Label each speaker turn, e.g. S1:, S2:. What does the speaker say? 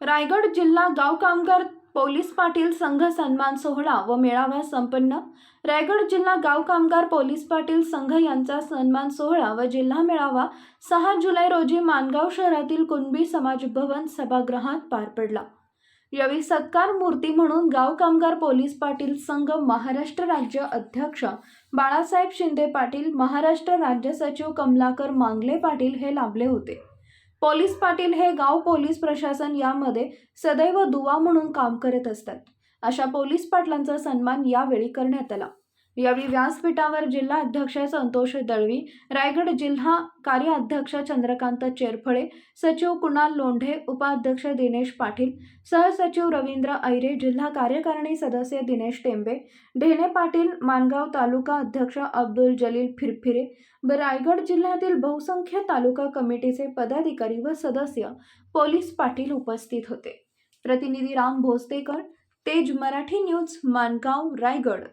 S1: रायगड जिल्हा गाव कामगार पोलीस पाटील संघ सन्मान सोहळा व मेळावा संपन्न. रायगड जिल्हा गाव कामगार पोलीस पाटील संघ यांचा सन्मान सोहळा व जिल्हा मेळावा सहा जुलै रोजी मानगाव शहरातील कुणबी समाज भवन सभागृहात पार पडला. यावेळी सत्कार मूर्ती म्हणून गाव कामगार पोलीस पाटील संघ महाराष्ट्र राज्य अध्यक्ष बाळासाहेब शिंदे पाटील महाराष्ट्र राज्य सचिव कमलाकर मांगले पाटील हे लाभले होते. पोलीस पाटील हे गाव पोलीस प्रशासन यामध्ये सदैव दुवा म्हणून काम करत असतात. अशा पोलीस पाटलांचा सन्मान यावेळी करण्यात आला. यावेळी व्यासपीठावर जिल्हा अध्यक्ष संतोष दळवी रायगड जिल्हा कार्याध्यक्ष चंद्रकांत चेरफळे सचिव कुणाल लोंढे उपाध्यक्ष दिनेश पाटील सहसचिव रवींद्र ऐरे जिल्हा कार्यकारिणी सदस्य दिनेश टेंबे ढेणे पाटील मानगाव तालुका अध्यक्ष अब्दुल जलील फिरफिरे व रायगड जिल्ह्यातील बहुसंख्य तालुका कमिटीचे पदाधिकारी व सदस्य पोलीस पाटील उपस्थित होते. प्रतिनिधी राम भोसतेकर तेज मराठी न्यूज मानगाव रायगड.